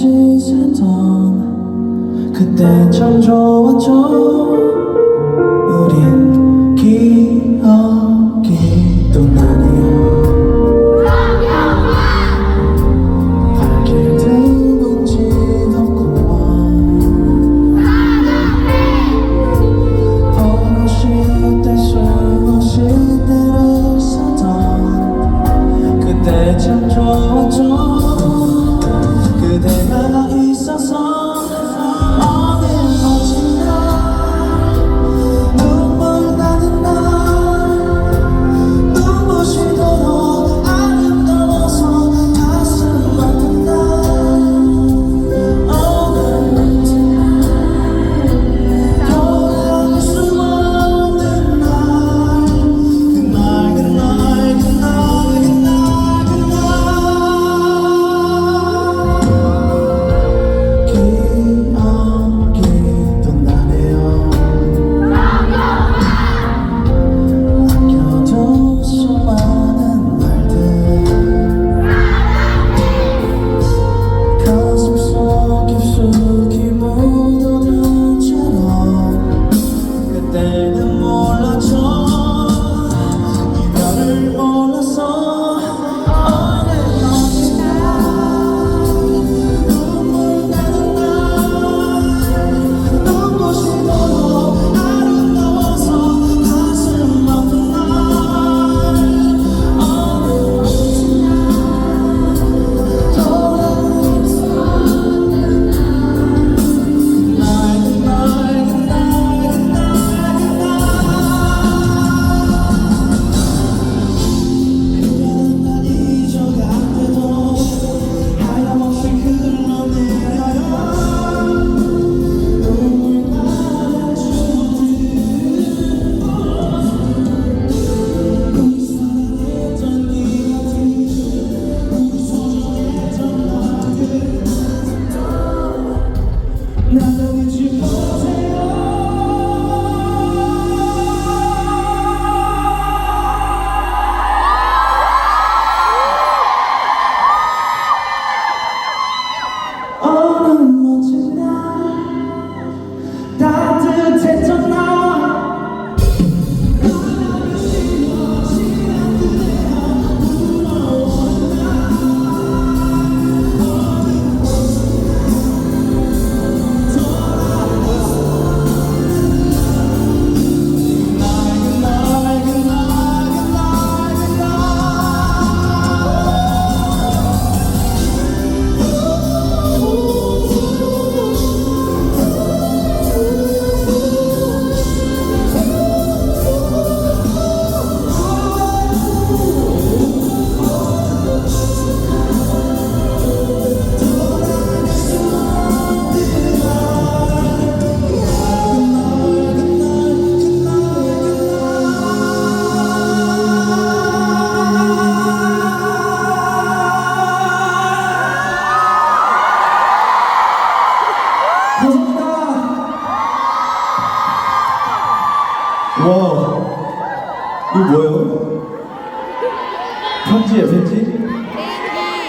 짓했던 그때 참 좋았죠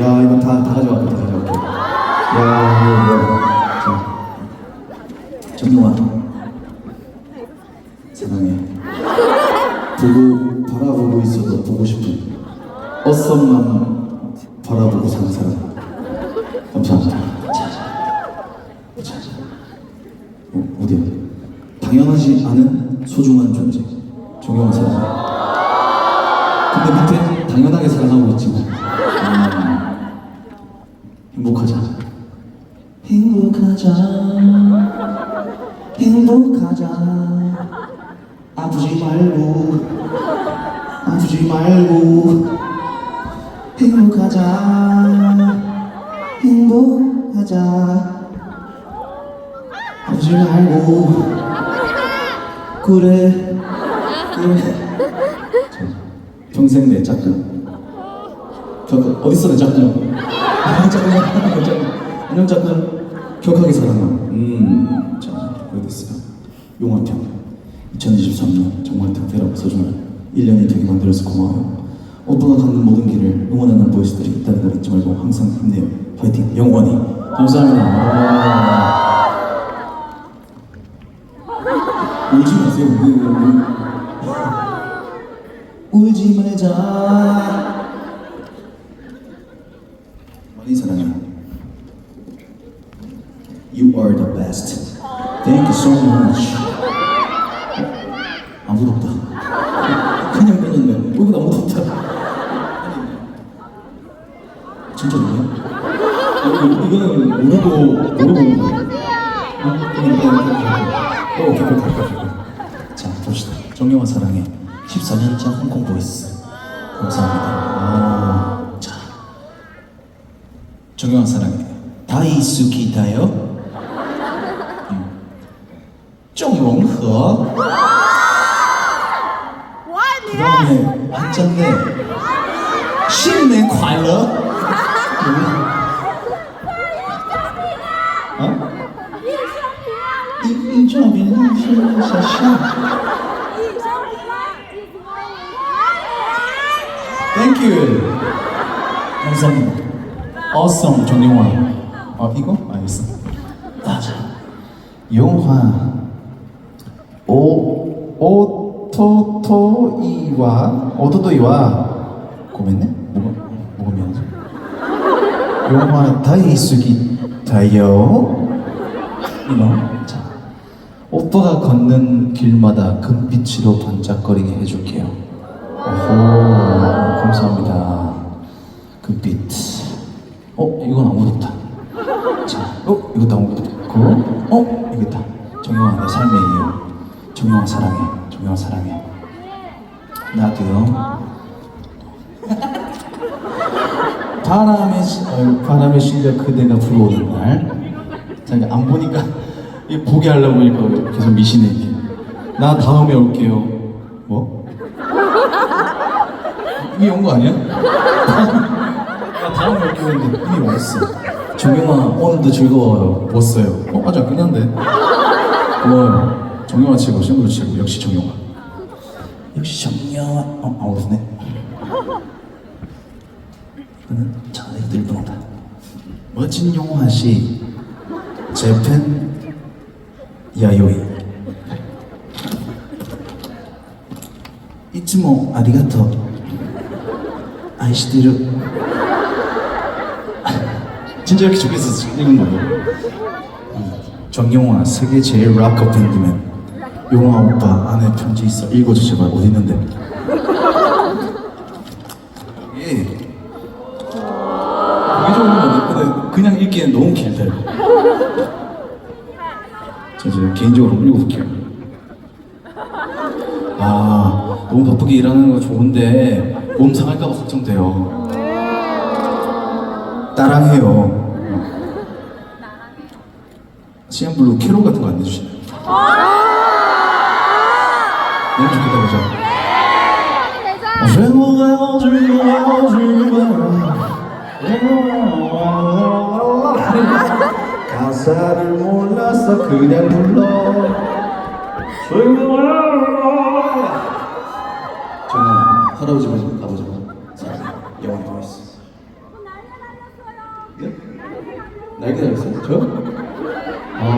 야, 이거 다, 다 가져갈게, 다 가져갈게. 야, 이거 뭐야. 자, 정동아. 사랑해. 보고, 바라보고 있어도 보고 싶은 어썸만 바라보고 사는 사람. 감사합니다. 자, 자, 자. 어, 어디야? 당연하지 않은 소중한 존재. 존경하는 사람. 근데 밑에 당연하게 사랑하고 있지만 음, 행복하자. 행복하자. 행복하자. 아프지 말고 아프지 말고 행복하자. 행복하자. 아프지 말고 그래 그래 평생 내 짝꿍 벽 어딨어 내 짝꿍 안녕 짝꿍 격하게 사랑하 음자 어디 있어요 용화편 2023년 정말 특별하고 소중한 1년이 되게 만들어서 고마워요 오빠가 가는 모든 길을 응원하는 보이스들이 있다는 걸 잊지 말고 항상 힘내요 파이팅 영원히 감사합니다. 아. 울지 마세요. 울- 울- 울지 말자. 많이 사랑해. You are the best. Thank you so much. 아무도 없다. 그냥 던졌네. 여기 아무도 없다. 진짜 누구야? 이거- 이거는 모르고 모르고. 어, 오케이, 오케이, 오케이. 자, 봅시다. 정영화 사랑해. 14년차 홍콩 보이스. 감사합니다. 아, 자, 정영화 사랑해. 다이수기다요. 음. 郑容和. 그 다음에 한잔네. 新年快乐. 어? 一一照片是小象。Thank you. 감사합니다. Awesome 정영화. 어 이거 알겠어. 맞아. 영화. 오 오토토이와 오토토이와 고맙네. 뭐가 뭐가 미안하지? 영화 다이수기 다요. 이거 자 오빠가 걷는 길마다 금빛으로 반짝거리게 해줄게요. 오호 감사합니다. 어 이건 아무도 없다. 자, 어 이것도 아무도 없고, 어 이거 있다. 정영아 내 삶의 이유. 정영아 사랑해. 정영아 사랑해. 나도요. 바람의 시- 어, 바람의 실력 그대가 불어오는 날. 자 이제 안 보니까 이 보게 하려고 보니까 계속 이게. 나 다음에 올게요. 뭐? 이미 온거 아니야? 나 다음에 올게요 했는데 이미 와 있어. 정영아 오늘도 즐거워요. 멋어요. 어 아직 안 끝났는데. 고마워요. 정영아 치고 싱글로 치고 역시 정영아. 역시 정영아. 어 아무렇네. 이거는 자네들 일본어다. 멋진 영화 씨 재팬 야요이 いつもありがとう愛してる 진짜 이렇게 적혀서 읽은 거예요. 음, 정영화 세계 제일 락커 밴드맨 용화 오빠 안에 편지 있어. 읽어줘 제발. 어디 있는데? 예 그게 좋은 건데? 근데 그냥 읽기엔 너무 길다 이거. 저 이제 개인적으로 한번 읽어볼게요. 아 너무 바쁘게 일하는 거 좋은데 몸 상할까봐 걱정돼요. 따랑해요 CM블루 캐롤 같은 거 안 내주시나요? 너무 좋겠다 그죠? 즐거워요 즐거워요 즐거워요 가사를 몰라서 그냥 불러 즐거워요 저는 할아버지 모습 아버지 모습 영원히 보냈어 네? 날개 달렸어요? 저요?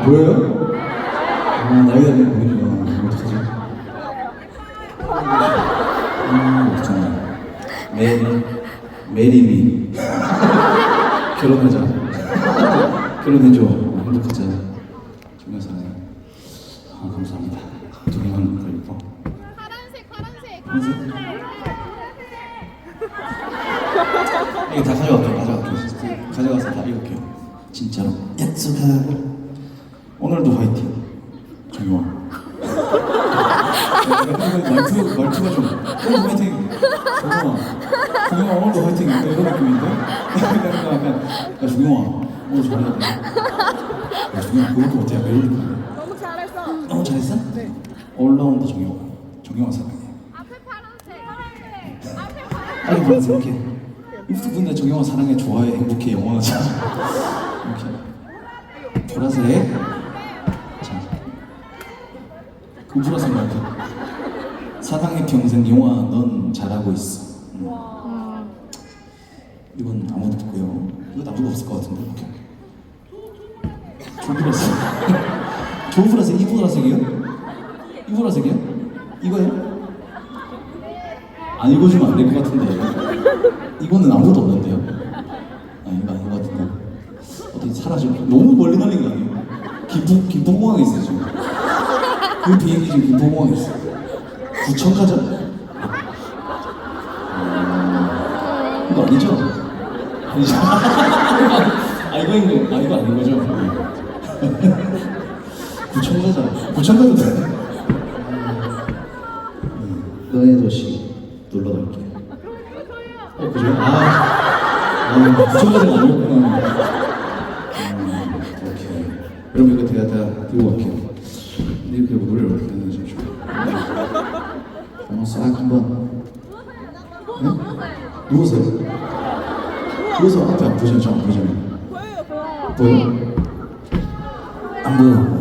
아 보여요? 아 날개 달린 거 보이는구나 어떡하지? 음 없잖아 메리 메리미. 결혼하자. 결혼해줘. 행복하자. 사랑해. 아 감사합니다. 두개만 걸리고 파란색, 파란색. 파란색? 이거 다 가져갈게요. 가져갈게요. 가져가서 다 읽을게요. 진짜로. 약속하고 오늘도 화이팅 정영아 말투, 말투가 좀 오늘도 화이팅 정영아 정영아 오늘도 화이팅 약간 이런 느낌인데 약간 약간 야 정영아 오늘 잘해야 돼 야 정영아 그것도 못해 약간 이런 느낌 너무 잘했어. 너무 잘했어? 네 올라온다 정영아 정영아 사랑해 앞에 파란색. 파란색. 앞에 파란색. 보내 생각해. 이것도 근데 정영아 사랑해 좋아해 행복해 영원하자. 이렇게 보라색. 보라색 말고 사랑해 평생 영화 넌 잘하고 있어. 음. 이건 아무도 없고요. 이건 아무도 없을 것 같은데. 오케이. 불필요했어. 좋은 보라색, 이 보라색이요? 이 보라색이요? 이거요? 안 읽어주면 안 될 것 같은데. 이거는 아무것도 없는데요. 아, 이거 아닌 것 같은데. 어떻게 사라져? 너무 멀리 날린 거 아니에요? 김포, 김포공항에 있어요. 그 비행기 지금 김포공항에 있어. 구청 가자. 아, 이거 아니죠? 아니죠? 아, 이거인 거, 아, 이거 아닌 거죠? 구청 가자. 구청 가도 돼. 음, 너의 도시 놀러 갈게. 어, 그죠? 아, 아 구청 가자가 아니었구나. 음, 오케이. 그럼 이거 제가 다 들고 갈게요. 이렇게 노래를 어떻게 하는지 좀. 한번 싹 한번. 네? 누우세요. 누워서 앞에 안 보시면 저안 보잖아요. 보여요. 보여요? 안 보여. 그죠? 안 보여. 이거 이것도 안 보여.